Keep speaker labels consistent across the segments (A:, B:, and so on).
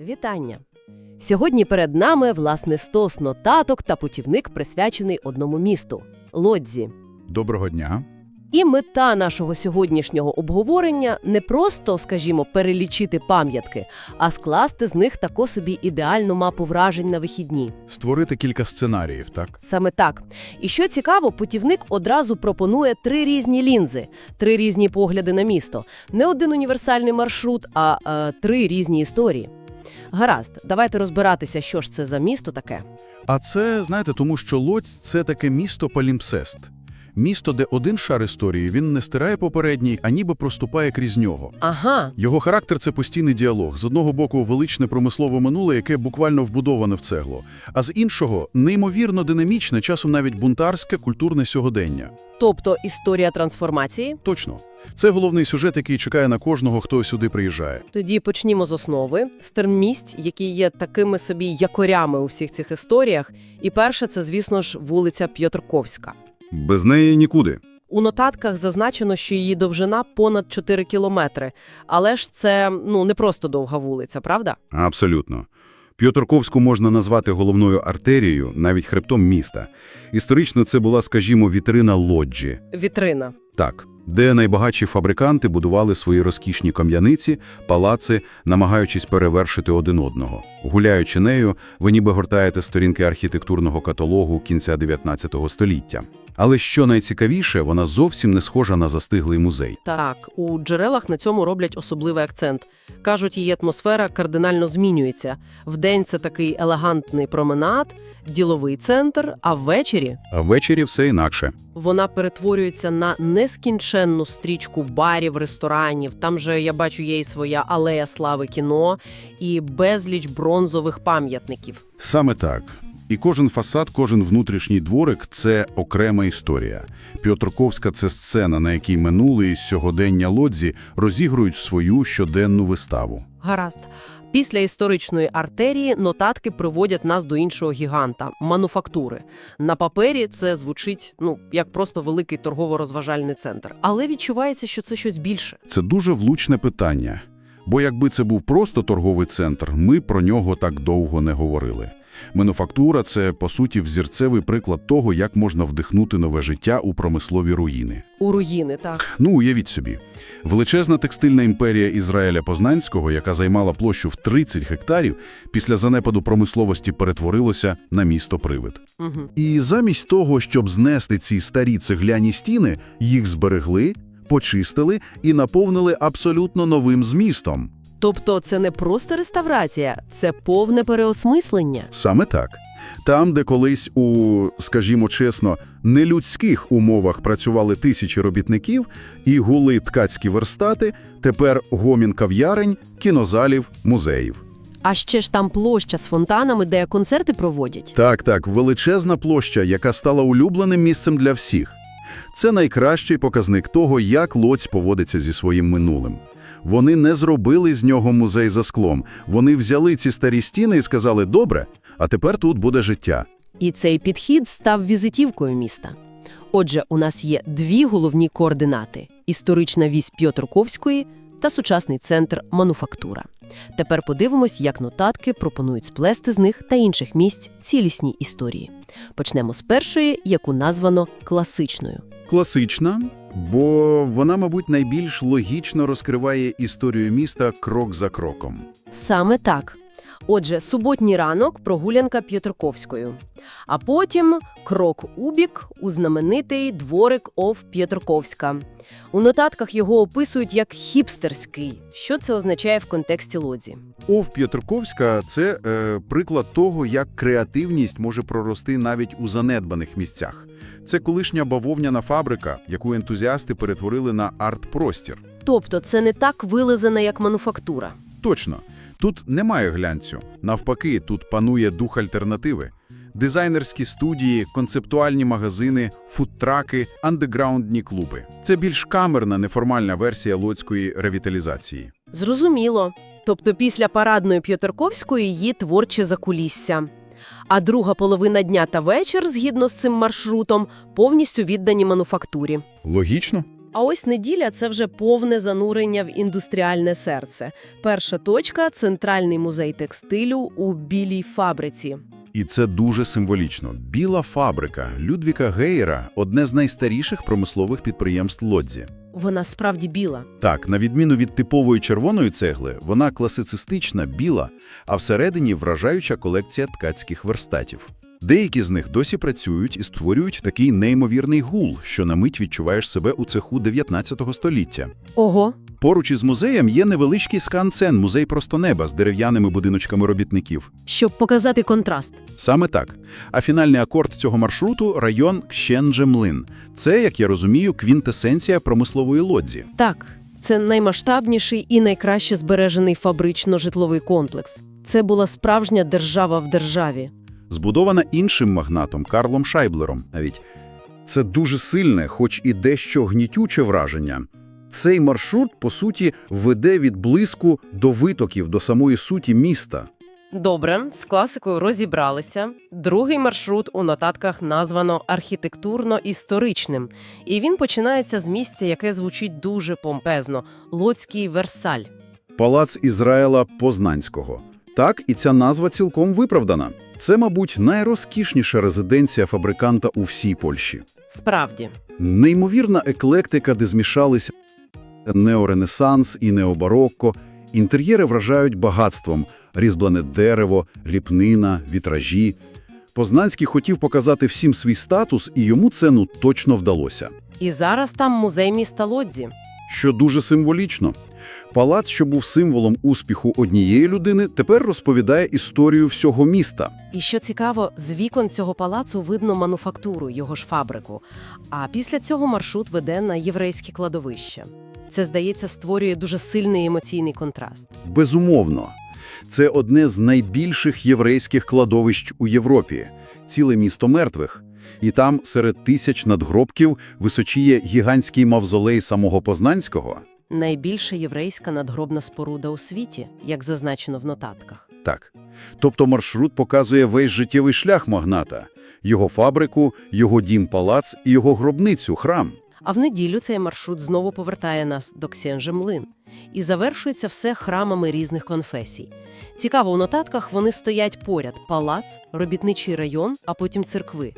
A: Вітання! Сьогодні перед нами, власне, стос нотаток та путівник, присвячений одному місту – Лодзі.
B: Доброго дня.
A: І мета нашого сьогоднішнього обговорення не просто, скажімо, перелічити пам'ятки, а скласти з них таку собі ідеальну мапу вражень на вихідні.
B: Створити кілька сценаріїв, так?
A: Саме так. І що цікаво, путівник одразу пропонує три різні лінзи, три різні погляди на місто. Не один універсальний маршрут, а е, три різні історії. Гаразд, давайте розбиратися, що ж це за місто таке.
B: А це, знаєте, тому що Лодь – це таке місто палімпсест. Місто, де один шар історії, він не стирає попередній, а ніби проступає крізь нього.
A: Ага,
B: Його характер – це постійний діалог. З одного боку, величне промислове минуле, яке буквально вбудоване в цегло. А з іншого – неймовірно динамічне, часом навіть бунтарське культурне сьогодення.
A: тобто історія трансформації.
B: Точно. Це головний сюжет, який чекає на кожного, хто сюди приїжджає.
A: Тоді почнімо з основи з термість, які є такими собі якорями у всіх цих історіях. І перше, це, звісно ж, вулиця П'єтрковська.
C: Без неї нікуди.
A: У нотатках зазначено, що її довжина понад 4 кілометри. Але ж це ну не просто довга вулиця, правда?
C: Абсолютно. П'єтрковську можна назвати головною артерією, навіть хребтом міста. Історично це була, скажімо, вітрина лоджі.
A: Вітрина.
C: Так, де найбагатші фабриканти будували свої розкішні кам'яниці, палаци, намагаючись перевершити один одного. Гуляючи нею, ви ніби гортаєте сторінки архітектурного каталогу кінця 19 століття. Але що найцікавіше, вона зовсім не схожа на застиглий музей.
A: Так, у джерелах на цьому роблять особливий акцент. Кажуть, її атмосфера кардинально змінюється. Вдень це такий елегантний променад, діловий центр, а ввечері
C: А ввечері все інакше.
A: вона перетворюється на нескінченну стрічку барів, ресторанів. Там же я бачу є і своя алея слави кіно і безліч бронзових пам'ятників.
B: Саме так. І кожен фасад, кожен внутрішній дворик – це окрема історія. П'єтрковська – це сцена, на якій минуле і сьогодення Лодзі розігрують свою щоденну виставу.
A: Гаразд. Після історичної артерії нотатки приводять нас до іншого гіганта мануфактури. На папері це звучить ну як просто великий торгово-розважальний центр, але відчувається, що це щось більше.
B: Це дуже влучне питання. Бо якби це був просто торговий центр, ми про нього так довго не говорили. Мануфактура – це, по суті, взірцевий приклад того, як можна вдихнути нове життя у промислові руїни.
A: У руїни, так.
B: Ну, уявіть собі. Величезна текстильна імперія Ізраїля Познанського, яка займала площу в 30 гектарів, після занепаду промисловості перетворилося на місто-привид.
A: Угу.
B: І замість того, щоб знести ці старі цегляні стіни, їх зберегли, почистили і наповнили абсолютно новим змістом.
A: Тобто це не просто реставрація, це повне переосмислення.
B: Саме так. Там, де колись у, скажімо чесно, нелюдських умовах працювали тисячі робітників і гули ткацькі верстати, тепер гомін кав'ярень, кінозалів, музеїв.
A: А ще ж там площа з фонтанами, де концерти проводять.
B: Так, так, величезна площа, яка стала улюбленим місцем для всіх. Це найкращий показник того, як Лоць поводиться зі своїм минулим. Вони не зробили з нього музей за склом. Вони взяли ці старі стіни і сказали «добре, а тепер тут буде життя».
A: І цей підхід став візитівкою міста. Отже, у нас є дві головні координати: історична вісь П'єтрковської та сучасний центр мануфактура. Тепер подивимось, як нотатки пропонують сплести з них та інших місць цілісні історії. Почнемо з першої, яку названо класичною.
B: Класична, бо вона, мабуть, найбільш логічно розкриває історію міста крок за кроком.
A: Саме так. Отже, суботній ранок прогулянка П'єтрковською. А потім крок у бік у знаменитий дворик Ов П'єтрковська. У нотатках його описують як хіпстерський. Що це означає в контексті лодзі?
B: Ов П'єтрковська – це е, приклад того, як креативність може прорости навіть у занедбаних місцях. Це колишня бавовняна фабрика, яку ентузіасти перетворили на арт-простір.
A: Тобто це не так вилизана, як мануфактура.
B: Точно. Тут немає глянцю. Навпаки, тут панує дух альтернативи. Дизайнерські студії, концептуальні магазини, фудтраки, андеграундні клуби. Це більш камерна, неформальна версія лоцької ревіталізації.
A: Зрозуміло. Тобто після парадної П'єтрковської її творче закулісся. А друга половина дня та вечір, згідно з цим маршрутом, повністю віддані мануфактурі.
B: Логічно?
A: А ось неділя це вже повне занурення в індустріальне серце. Перша точка центральний музей текстилю у білій фабриці.
B: І це дуже символічно. Біла фабрика Людвіка Гейера – одне з найстаріших промислових підприємств Лодзі.
A: Вона справді біла.
B: Так, на відміну від типової червоної цегли, вона класицистична, біла, а всередині вражаюча колекція ткацьких верстатів. Деякі з них досі працюють і створюють такий неймовірний гул, що на мить відчуваєш себе у цеху 19 століття.
A: Ого,
B: Поруч із музеєм є невеличкий скан-цен, музей просто неба з дерев'яними будиночками робітників.
A: щоб показати контраст.
B: Саме так. А фінальний акорд цього маршруту – район Кщенджемлин. Це, як я розумію, квінтесенція промислової лодзі.
A: Так, це наймасштабніший і найкраще збережений фабрично-житловий комплекс. Це була справжня держава в державі.
B: Збудована іншим магнатом Карлом Шайблером. Навіть це дуже сильне, хоч і дещо гнітюче враження. Цей маршрут, по суті, веде від блиску до витоків, до самої суті міста.
A: Добре, з класикою розібралися. Другий маршрут у нотатках названо архітектурно-історичним, і він починається з місця, яке звучить дуже помпезно – Лоцький Версаль.
B: Палац Ізраїла Познанського. Так, і ця назва цілком виправдана. Це, мабуть, найрозкішніша резиденція фабриканта у всій Польщі.
A: Справді.
B: Неймовірна еклектика, де змішалися неоренесанс і необарокко. Інтер'єри вражають багатством – різьблене дерево, ліпнина, вітражі. Познанський хотів показати всім свій статус, і йому це ну точно вдалося.
A: І зараз там музей міста Лодзі.
B: Що дуже символічно. Палац, що був символом успіху однієї людини, тепер розповідає історію всього міста.
A: І що цікаво, з вікон цього палацу видно мануфактуру, його ж фабрику. А після цього маршрут веде на єврейське кладовище. Це, здається, створює дуже сильний емоційний контраст.
B: Безумовно. Це одне з найбільших єврейських кладовищ у Європі – ціле місто мертвих. І там серед тисяч надгробків височіє гігантський мавзолей самого Познанського.
A: Найбільша єврейська надгробна споруда у світі, як зазначено в нотатках.
B: Так. Тобто маршрут показує весь життєвий шлях магната – його фабрику, його дім-палац і його гробницю – храм.
A: А в неділю цей маршрут знову повертає нас до Ксенжемлин. І завершується все храмами різних конфесій. Цікаво, у нотатках вони стоять поряд – палац, робітничий район, а потім церкви.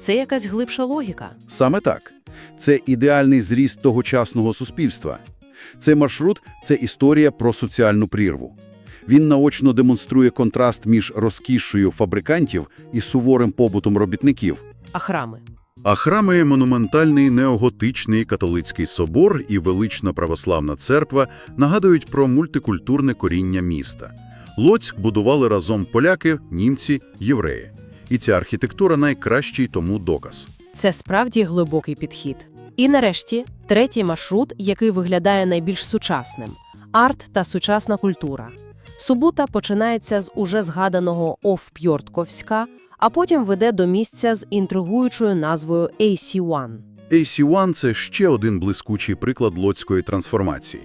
A: Це якась глибша логіка.
B: Саме так. Це ідеальний зріст тогочасного суспільства. Цей маршрут – це історія про соціальну прірву. Він наочно демонструє контраст між розкішшою фабрикантів і суворим побутом робітників.
A: А храми?
B: А храми – монументальний неоготичний католицький собор і велична православна церква нагадують про мультикультурне коріння міста. Лоцьк будували разом поляки, німці, євреї. І ця архітектура – найкращий тому доказ.
A: Це справді глибокий підхід. І нарешті третій маршрут, який виглядає найбільш сучасним – арт та сучасна культура. Субота починається з уже згаданого Овпьортковська, а потім веде до місця з інтригуючою назвою AC1.
B: AC-1 – це ще один блискучий приклад лодської трансформації.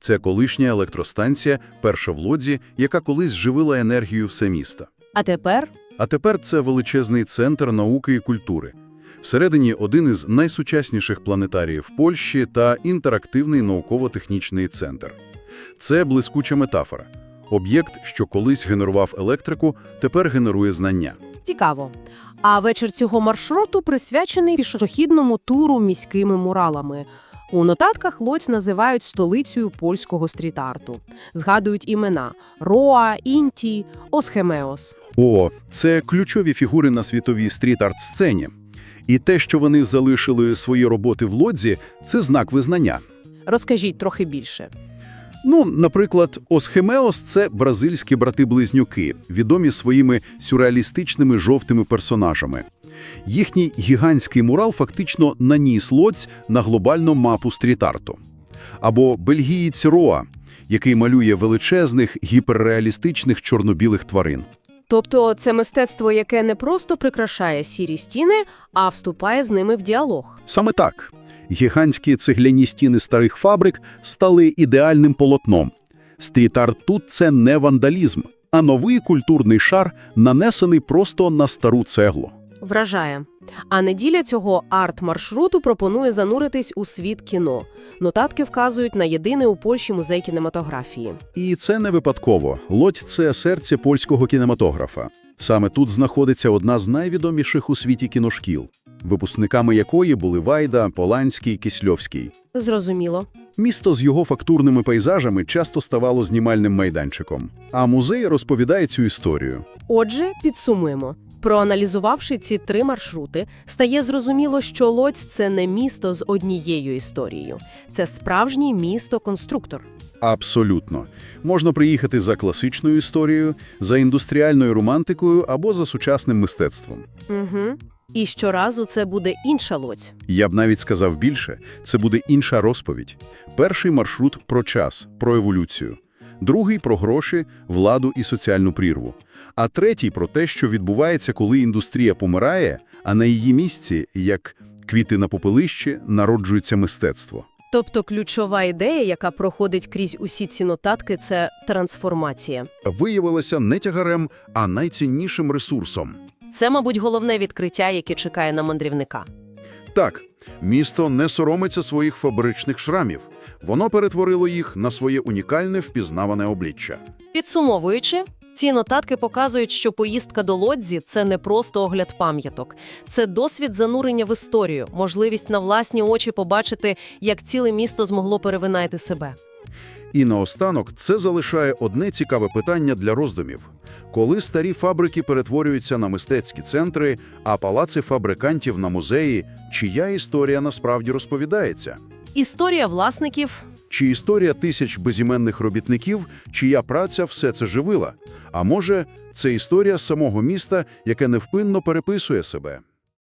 B: Це колишня електростанція, перша в Лодзі, яка колись живила енергію все міста.
A: А тепер
B: А тепер це величезний центр науки і культури. Всередині один із найсучасніших планетаріїв Польщі та інтерактивний науково-технічний центр. Це блискуча метафора. Об'єкт, що колись генерував електрику, тепер генерує знання.
A: Цікаво. А вечір цього маршруту присвячений пішохідному туру міськими муралами. У нотатках Лодь називають столицею польського стріт-арту. Згадують імена Роа, Інті, Осхемеос.
B: О, це ключові фігури на світовій стріт-арт-сцені. І те, що вони залишили свої роботи в Лодзі, це знак визнання.
A: Розкажіть трохи більше.
B: Ну, наприклад, Осхемеос – це бразильські брати-близнюки, відомі своїми сюрреалістичними жовтими персонажами. Їхній гігантський мурал фактично наніс Лодзь на глобальну мапу стріт-арту. Або бельгієць Роа, який малює величезних гіперреалістичних чорно-білих тварин.
A: Тобто це мистецтво, яке не просто прикрашає сірі стіни, а вступає з ними в діалог.
B: Саме так. Гігантські цегляні стіни старих фабрик стали ідеальним полотном. Стріт-арт тут – це не вандалізм, а новий культурний шар, нанесений просто на стару цеглу.
A: Вражає. А неділя цього арт-маршруту пропонує зануритись у світ кіно. Нотатки вказують на єдиний у Польщі музей кінематографії.
B: І це не випадково. Лодь – це серце польського кінематографа. Саме тут знаходиться одна з найвідоміших у світі кіношкіл, випускниками якої були Вайда, Поланський, Кисльовський.
A: Зрозуміло.
B: Місто з його фактурними пейзажами часто ставало знімальним майданчиком, а музей розповідає цю історію.
A: Отже, підсумуємо. Проаналізувавши ці три маршрути, стає зрозуміло, що Лодзь – це не місто з однією історією. Це справжній місто-конструктор.
B: Абсолютно. Можна приїхати за класичною історією, за індустріальною романтикою або за сучасним мистецтвом.
A: Угу. І щоразу це буде інша Лодзь.
B: Я б навіть сказав більше, це буде інша розповідь. Перший маршрут про час, про еволюцію. Другий про гроші, владу і соціальну прірву. А третій про те, що відбувається, коли індустрія помирає, а на її місці, як квіти на попелищі, народжується мистецтво.
A: Тобто ключова ідея, яка проходить крізь усі ці нотатки – це трансформація.
B: Виявилося не тягарем, а найціннішим ресурсом.
A: Це, мабуть, головне відкриття, яке чекає на мандрівника.
B: Так, місто не соромиться своїх фабричних шрамів. Воно перетворило їх на своє унікальне впізнаване обличчя.
A: Підсумовуючи, ці нотатки показують, що поїздка до Лодзі – це не просто огляд пам'яток. Це досвід занурення в історію, можливість на власні очі побачити, як ціле місто змогло перевинайти себе.
B: І наостанок це залишає одне цікаве питання для роздумів. Коли старі фабрики перетворюються на мистецькі центри, а палаци фабрикантів на музеї, чия історія насправді розповідається?
A: Історія власників
B: Чи історія тисяч безіменних робітників, чия праця все це живила? А може, це історія самого міста, яке невпинно переписує себе?